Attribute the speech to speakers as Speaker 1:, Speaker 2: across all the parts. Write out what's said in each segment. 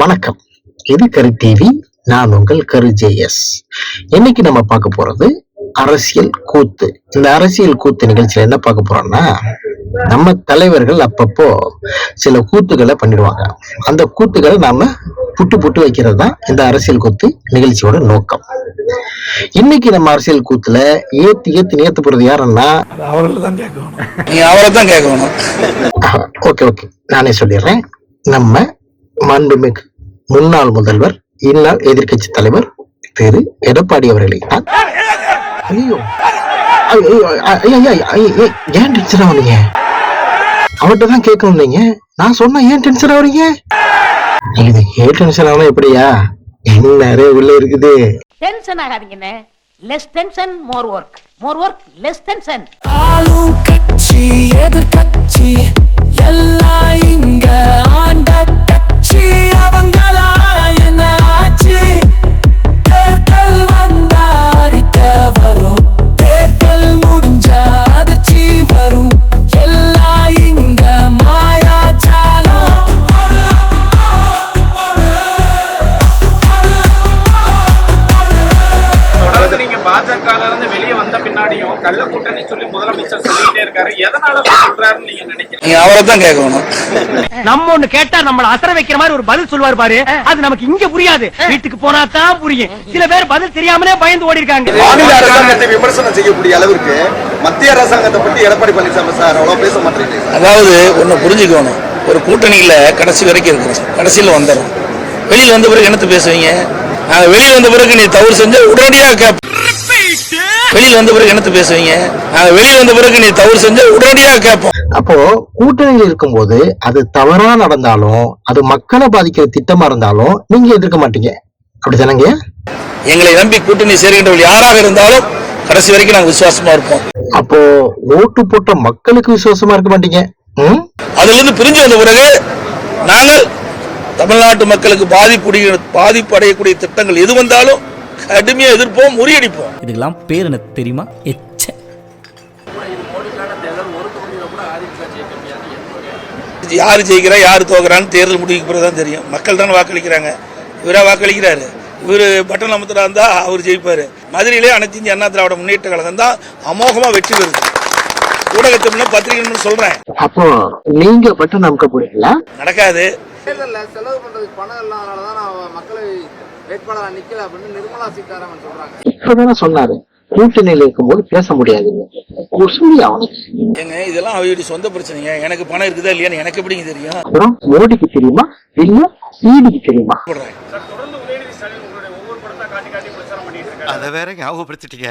Speaker 1: வணக்கம். இது கரு டிவி நான் உங்கள் கரு ஜேஎஸ் இன்னைக்கு நம்ம பார்க்க போறது அரசியல் கூத்து. இந்த அரசியல் கூத்து நிகழ்ச்சியில என்ன பார்க்க போறோம்னா நம்ம தலைவர்கள் அப்பப்போ சில கூத்துக்களை பண்ணிடுவாங்க. அந்த கூத்துக்களை நாம புட்டு புட்டு வைக்கிறது தான் இந்த அரசியல் கூத்து நிகழ்ச்சியோட நோக்கம். இன்னைக்கு நம்ம அரசியல் கூத்துல ஏத்தி ஏத்தி நேத்து போறது யாருன்னா
Speaker 2: அவர்கள் தான் கேட்கணும்.
Speaker 3: நீங்க அவரை தான் கேட்கணும்.
Speaker 1: Okay okay. நானே சொல்லிடுறேன். நம்ம மாண்புமிகு முன்னாள் முதல்வர் இந்நாள் எதிர்க்கட்சி தலைவர் திரு. எடப்பாடி அவர்களை. தான் ஐயோ ஏன் டென்ஷன் ஆகுறீங்க? அவர்கிட்ட தான் கேட்கணும் நீங்க. நான் சொன்னா ஏன் டென்ஷன் ஆகுறீங்க? இது ஏன் டென்ஷன் ஆகணும் எப்படியா? என்ன நிறைய உள்ள இருக்குது.
Speaker 4: Tension ஆகாதீங்கண்ணே less tension more work more work less tension
Speaker 5: ஆளும் கட்சி எதிர்கட்சி எல்லாம் இங்க.
Speaker 6: பாஜக இருந்து வெளியே வந்த பின்னாடியும் கள்ள கூட்டணி சொல்லி முதலமைச்சர் சொல்லிட்டே இருக்காரு. எதனால சொல்றாருன்னு நீங்க நினைக்கிறீங்க?
Speaker 3: நீங்க அவரை தான் கேட்கணும்.
Speaker 7: நம்ம ஒண்ணு கேட்டா நம்மள அசர வைக்கிற மாதிரி ஒரு பதில் சொல்லுவார் பாரு. அது நமக்கு இங்க புரியாது. வீட்டுக்கு போனா தான் புரியும். சில பேர் பதில் தெரியாமலே பயந்து ஓடி இருக்காங்க
Speaker 8: மாநில அரசாங்கத்தை விமர்சனம் செய்யக்கூடிய அளவிற்கு மத்திய அரசாங்கத்தை பத்தி எடப்பாடி பழனிசாமி சார் அவ்வளவு பேச மாட்டேங்கிறீங்க. சார்.
Speaker 3: அதாவது ஒண்ணு புரிஞ்சுக்கணும். ஒரு கூட்டணியில கடைசி வரைக்கும் இருக்கும் கடைசியில் வந்துடும் வெளியில வந்த பிறகு என்னத்த பேசுவீங்க? நாங்க வெளியில வந்த பிறகு நீ தவறு செஞ்ச உடனடியா கேட்போம் வெளியில வந்த பிறகு என்னத்த பேசுவீங்க? நாங்க வெளியில வந்த பிறகு நீ தவறு செஞ்ச உடனடியா கேட்போம்.
Speaker 1: அப்போ கூட்டணியில் இருக்கும்போது அது தவறா நடந்தாலும் அது மக்களை பாதிக்கிற திட்டமா இருந்தாலும் நீங்க எதிர்க்க மாட்டீங்க. அப்படிதானங்க
Speaker 3: எங்களை நம்பி கூட்டணி சேர்கின்றவர்கள் யாராக இருந்தாலும் கடைசி வரைக்கும் நாங்க விசுவாசமா இருப்போம்.
Speaker 1: அப்போ ஓட்டு போட்ட மக்களுக்கு விசுவாசமா இருக்க மாட்டீங்க?
Speaker 3: அதுல இருந்து பிரிஞ்சு வந்த பிறகு நாங்கள் தமிழ்நாட்டு மக்களுக்கு பாதிப்புடைய பாதிப்பு அடையக்கூடிய திட்டங்கள் எது வந்தாலும் கடுமையா எதிர்ப்போம் முறியடிப்போம்.
Speaker 9: இதுக்கெல்லாம் பேர் என்ன தெரியுமா? எச்ச.
Speaker 3: யாரு ஜெயிக்கிறா யாரு தோக்குறான்னு தேர்தல் முடிவுக்கு பிறகு தான் தெரியும். மக்கள் தானே வாக்களிக்கிறாங்க. இவரா வாக்களிக்கிறாரு. இவர் பட்டன் அமர்த்தரா இருந்தா அவர் ஜெயிப்பாரு. மதுரையிலே அனைத்து இந்திய அண்ணா திராவிட முன்னேற்ற கழகம் தான் அமோகமா வெற்றி பெறுது. ஊடகத்தை பத்திரிகை சொல்றேன்.
Speaker 1: அப்போ நீங்க பட்டம் நமக்க போறீங்களா?
Speaker 3: நடக்காது.
Speaker 10: செலவு பண்றதுக்கு பணம் மக்களை வேட்பாளரா நிக்கல அப்படின்னு நிர்மலா சீதாராமன் சொல்றாங்க.
Speaker 1: இப்பதானே சொன்னாரு. கூட்டணியில் இருக்கும்போது பேச முடியாதுங்க. குசும்பி அவனுக்கு.
Speaker 3: ஏங்க இதெல்லாம் அவருடைய சொந்த பிரச்சனைங்க. எனக்கு பணம் இருக்குதா இல்லையான்னு எனக்கு எப்படிங்க தெரியும்?
Speaker 1: அப்புறம் மோடிக்கு தெரியுமா? இல்ல ஈடிக்கு தெரியுமா?
Speaker 2: அதை வேற ஞாபகப்படுத்திட்டீங்க?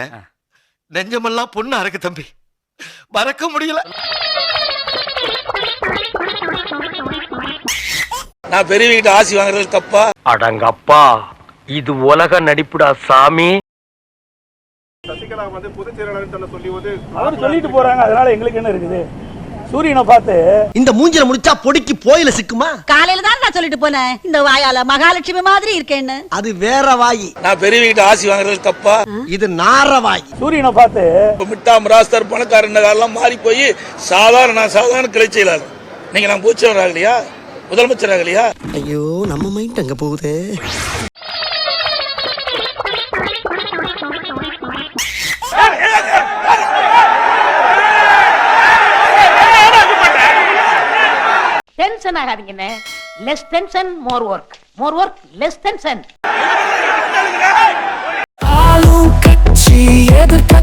Speaker 2: நெஞ்சமெல்லாம் பொண்ணு அறக்கு தம்பி. மறக்க முடியல.
Speaker 3: நான் பெரியவங்கிட்ட ஆசி வாங்குறது தப்பா?
Speaker 7: அடங்கப்பா. இது உலக நடிப்புடா சாமி.
Speaker 6: சசிகலா வந்து பொதுச் செயலாளர் தன்னை சொல்லி வந்து
Speaker 2: அவர் சொல்லிட்டு போறாங்க அதனால எங்களுக்கு என்ன இருக்குது? சூரியனை பார்த்து
Speaker 9: இந்த மூஞ்சில முடிச்சா பொடிக்கு போயில சிக்குமா?
Speaker 4: காலையில தான் நான் சொல்லிட்டு போனேன். இந்த வாயால மகாலட்சுமி மாதிரி இருக்கேன்னு.
Speaker 9: அது வேற வாயி.
Speaker 3: நான் பெரியவங்கிட்ட ஆசி வாங்குறது தப்பா?
Speaker 9: இது நார வாயி.
Speaker 2: சூரியனை பார்த்து
Speaker 3: மிட்டா மிராஸ்தர் பணக்காரன் காலம் மாறி போய் சாதாரண நான் சாதாரண கிளை செயலாளர். நீங்க நான் பூச்சவர் ஆகலையா முதலமைச்சர் ஆகலையா
Speaker 9: ஐயோ நம்ம மைண்ட் அங்க போகுது.
Speaker 4: Tension ஆகாதீங்கண்ணே less tension more work more work less tension
Speaker 5: ஆளும் கட்சி எதிர்க்க